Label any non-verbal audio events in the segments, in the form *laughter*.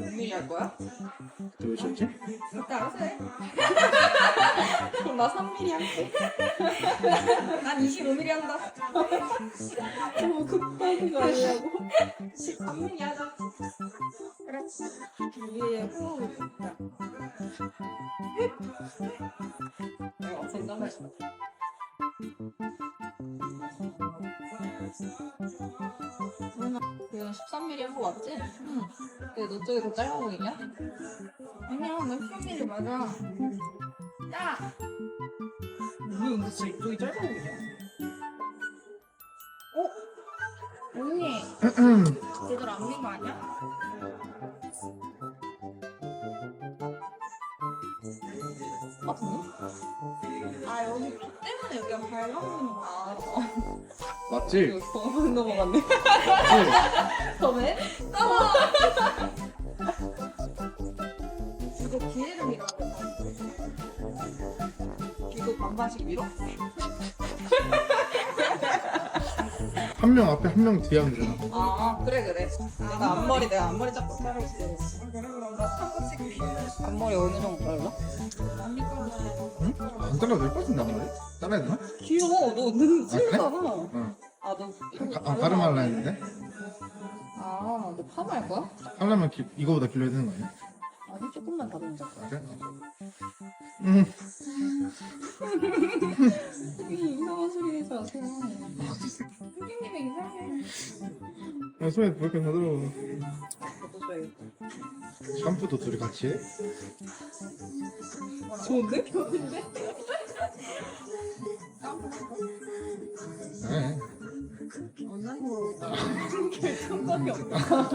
은밀히 할 거야? 왜 쳤지? 그때 알아서 해. 그럼 나 3mm 할게. 난 25mm 한다. 너무 급하게 가려고. 13mm 하자. 그렇지. 위에 호흡을 줬다. 내가 생각할 이건 13mm 한거 맞지? 응. 근데 너 쪽이 더 짧아 보이냐? 아니야, 나 13mm 맞아. 야! 왜 근데 진짜 이쪽이 짧아 보이냐? 어? 언니, 제대로 안민거 아니야? 같은데? 아, 여기 피 때문에 여기가 발라보이는 거야. 맞지? 너무 넘어갔네. 맞지? *laughs* 처음에? 이거 기회를 밀어. 이거 반반씩 밀어? 한 명 앞에 한 명 뒤에 하면 되나? 아, 그래, 그래. 내가 앞머리, 내가 앞머리 잡고 자를게. 앞머리 어느 정도 잘라? 응? 안 잘라도 될것 같은데 한 마리? 잘라야 되나? 귀여워. 너 눈이 그래? 찔잖아. 응 아, 너. 가, 아, 가름할라 했는데 아, 너 파마할 거야? 하려면 기, 이거보다 길러야 되는 거 아니야? 아니, 조금만 될 거야. 그래? *laughs* 응 이상한 소리 해서. 선생님이 이상해. 야, 가들어 저도 줘야겠다. 샴푸도 둘이 같이 해? 좋은데? 좋은데? *laughs* 네 원장으로 결정권이 *laughs* 없다.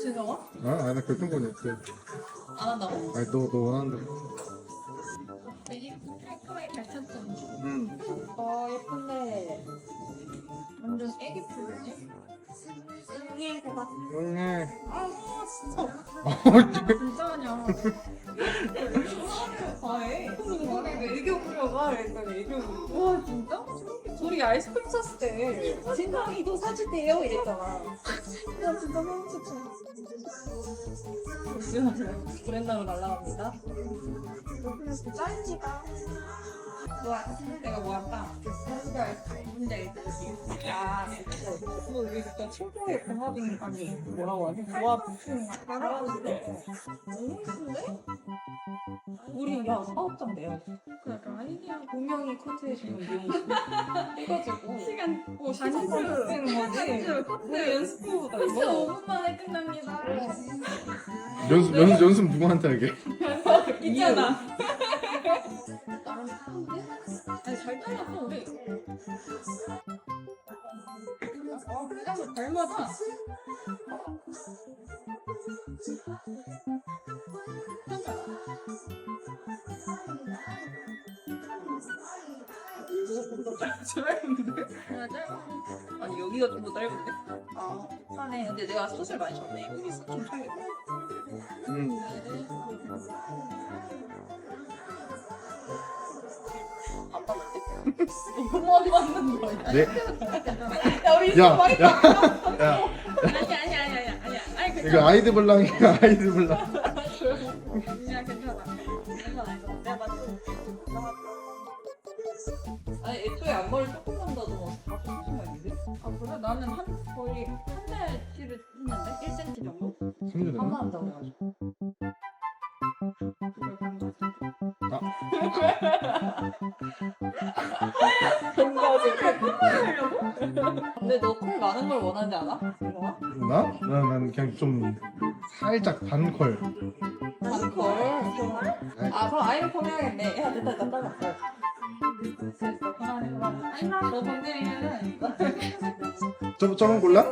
진정아? 아, 아, 나 결정권이 없어 안 한다고? 아니 너, 너 원하는 대로. 되게 깔끔하게 잘 찾죠? 응. 아 예쁜데. 완전 애기 풀이지? 응애 대박 응애. 아 진짜. 어, 진짜. 아니야 아예 이번에 애교 부려가 그랬더니 애교 와 진짜? 우리 아이스크림 샀을 때. 진상이도 사주세요. 이랬잖아. 나 브랜드로 날라갑니다 너 짠지가 내가 뭐 할까? 문제 아 진짜 친구의 궁합인 아니 뭐라고 하지? 조합 잘하는 데 너무 예쁜데? 우리 야 사업장 내야 그러니까 아이디어 커트해 주는 미용실 해가지고 시간 어 시간 쓰는 거지? 우리 연습부보다 이거. 5분 만에 끝납니다. 연습, 연습, 연습 누구한테 하게? *laughs* 있잖아? 아니 잘 잘랐어 우리. 아 그래서 잘 맞아 짧은데? 아 짧아 아니 여기가 좀 더 짧은데? 아 하네 근데 내가 숱을 많이 줬네 여기 숱좀 차겠다 응안 받는데? 너무 안 받는 거야 네? 야 우리 야, 많이 야, 받아 야, 아니 아니 아니 아니 아니 아니 이거 아이드 블랑이야, 아이드 블랑. 그냥 괜찮아 괜찮아 이거 내가 맞춰줄게 아니 애초에 앞머리 조금만 더도 다 있는데? 아 그래? 나는 한 거의 한 달치를 했는데? 1cm 정도? 3주 됐나? 한번 한다고 해가지고 아. 근데 너콜 많은 걸 원하지 않아? 이거가? 나? 난, 난 그냥 좀 살짝 반컬. 반콜 아 그럼 아이를 해야겠네 야 됐다 됐다 잘랐어 너 건드리면은 저, 저건 골라?